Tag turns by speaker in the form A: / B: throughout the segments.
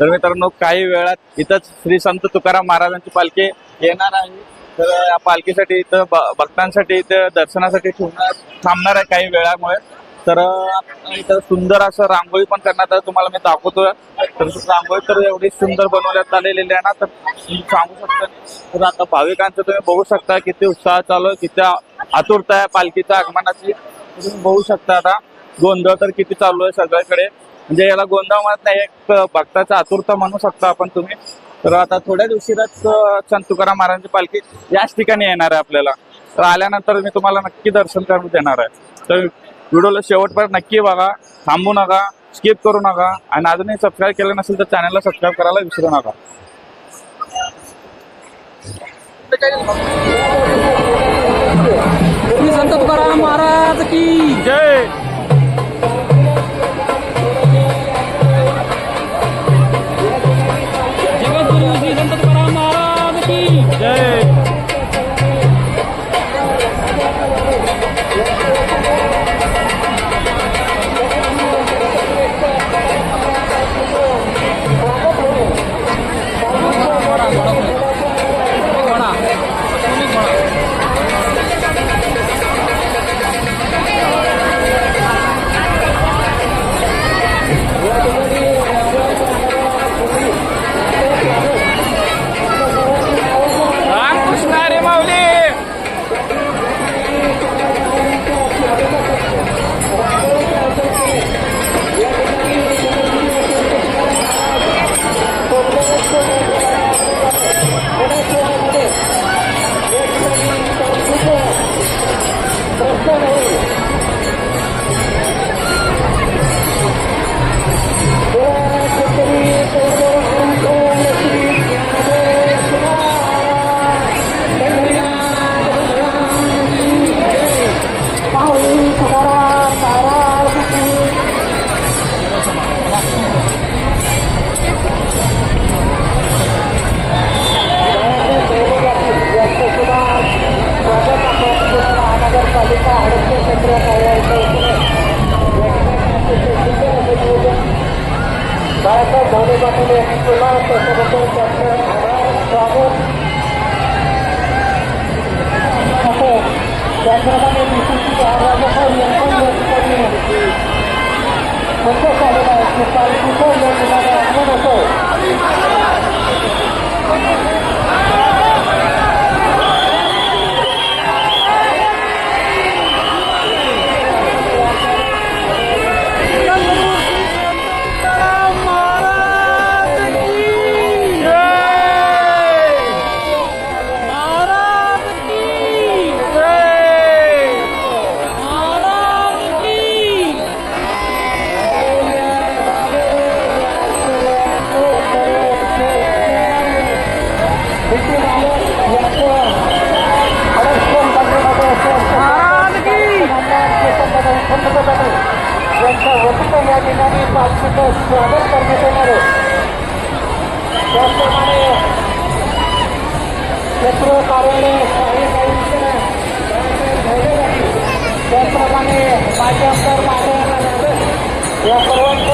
A: तर मित्रांनो काही वेळात इथंच श्री संत तुकाराम महाराजांची पालखी येणार आहे. तर या पालखीसाठी इथं ब- भक्तांसाठी इथं दर्शनासाठी ठेवणार थांबणार आहे काही वेळामुळे. तर इथं सुंदर असं रांगोळी पण करण्यात आहे तुम्हाला मी दाखवतोय. तर रांगोळी तर एवढी सुंदर बनवण्यात आलेली आहे ना तर तुम्ही सांगू शकता तर आता भाविकांचं तुम्ही बघू शकता किती उत्साह चालू आहे किती आतुरता आहे पालखीच्या आगमनाची. तुम्ही बघू शकता आता गोंधळ तर किती चालू आहे सगळ्याकडे म्हणजे याला गोंधळ म्हणत नाही एक भक्ताचा आतुरता म्हणू शकता आपण तुम्ही. तर आता थोड्या दिवशीच संत तुकाराम महाराजांची पालखी याच ठिकाणी येणार आहे आपल्याला. तर आल्यानंतर मी तुम्हाला नक्की दर्शन करून देणार आहे. तर व्हिडिओला शेवटपर्यंत नक्की बघा थांबू नका स्किप करू नका आणि अजूनही सबस्क्राईब केलं नसेल तर चॅनलला सबस्क्राईब करायला विसरू नका.
B: संत तुकाराम महाराज की
C: यांच्या वतीनं या ठिकाणी पालखीचं स्वागत करण्यात येणार आहे. त्याचप्रमाणे क्षेत्र कार्यालय त्याचप्रमाणे माजी आमदार महाराज या सर्वांचं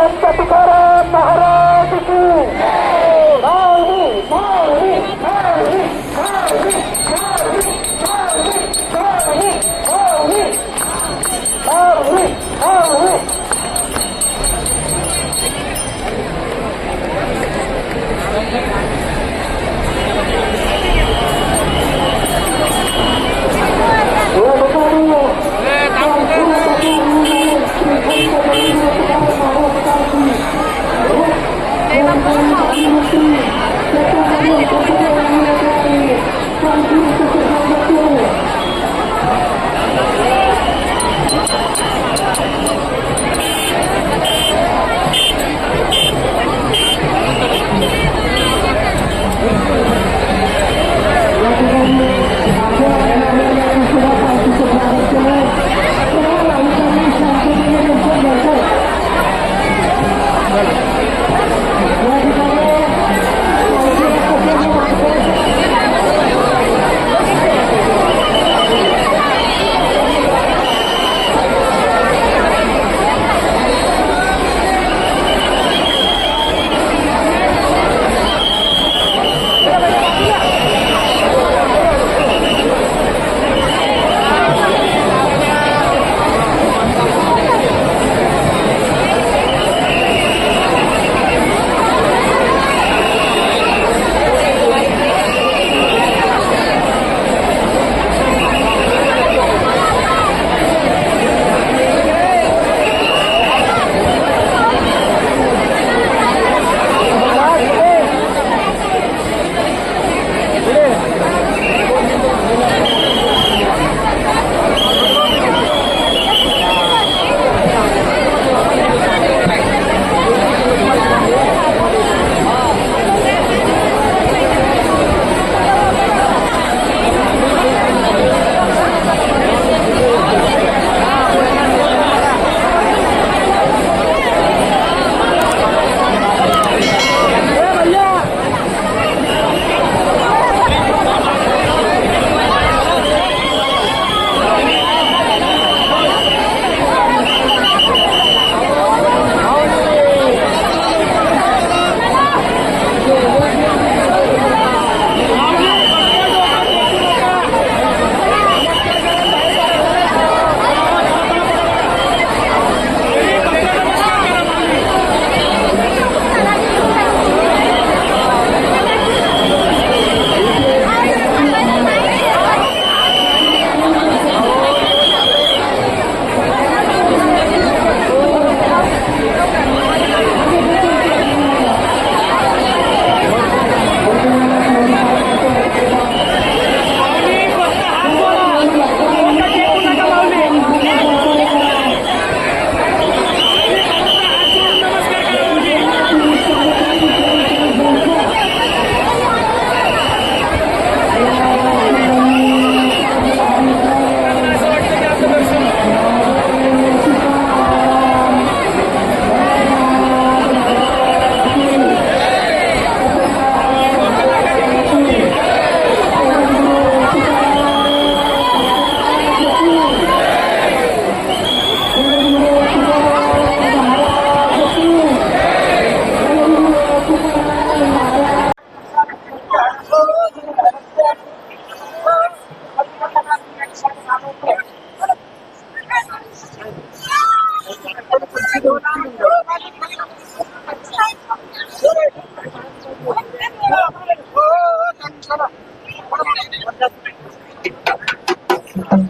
C: Sanchez, Picara, Mahara.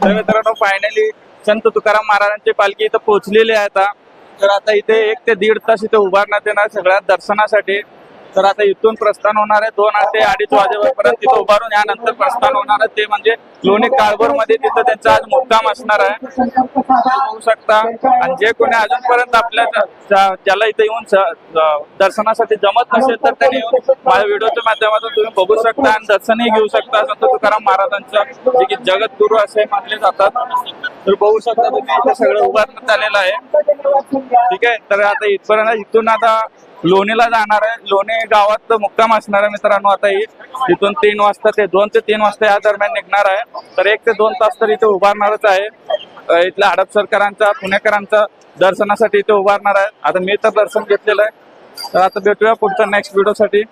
A: तर मित्रांनो फायनली संत तुकाराम महाराजांची पालखी इथं पोहोचलेली आहे आता. तर आता इथे एक ते दीड तास इथे उभारण्यात येणार सगळ्या दर्शनासाठी. तर आता इथून प्रस्थान होणार आहे. दोन ते अडीच वाजेपर्यंत तिथं उभारून यानंतर प्रस्थान होणार आहे. ते म्हणजे लोणी काळभोरमध्ये तिथं त्यांचा आज मुक्काम असणार आहे. होऊ शकता. आणि जे कोणी अजूनपर्यंत आपल्या ज्याला इथे येऊन दर्शनासाठी जमत नसेल तर त्यांनी येऊन माझ्या व्हिडिओच्या माध्यमातून तुम्ही बघू शकता आणि दर्शनही घेऊ शकता. संत तुकाराम महाराजांचं जे की जगद्गुरु असे मानले जातात. तर बघू शकता तुम्ही इथे सगळं उभारण्यात आलेलं आहे. ठीक आहे? तर आता इथपर्यंत इथून आता लोणीला जाणार आहे. लोणी गावात मुक्काम असणार आहे मित्रांनो आता ही. तिथून तीन वाजता ते दोन ते तीन वाजता या दरम्यान निघणार आहे. तर एक ते दोन तास तर इथे उभारणारच आहे. इथल्या इथल्या हडपसरकरांचा पुणेकरांचा दर्शनासाठी इथे उभारणार आहे. आता मी तर दर्शन घेतलेलं आहे. तर आता भेटूया पुढच्या नेक्स्ट व्हिडिओसाठी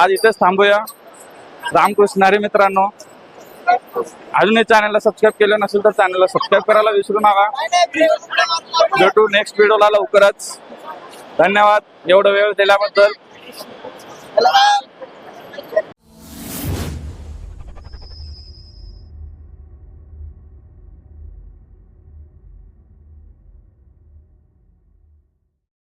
A: आज इथेच थांबूया. रामकृष्ण हरे मित्रांनो. अजूनही चॅनलला सबस्क्राईब केलं नसेल तर चॅनलला सबस्क्राईब करायला विसरू नका. भेटू नेक्स्ट व्हिडिओला लवकरच. धन्यवाद. एवढा वेळ दिल्याबद्दल.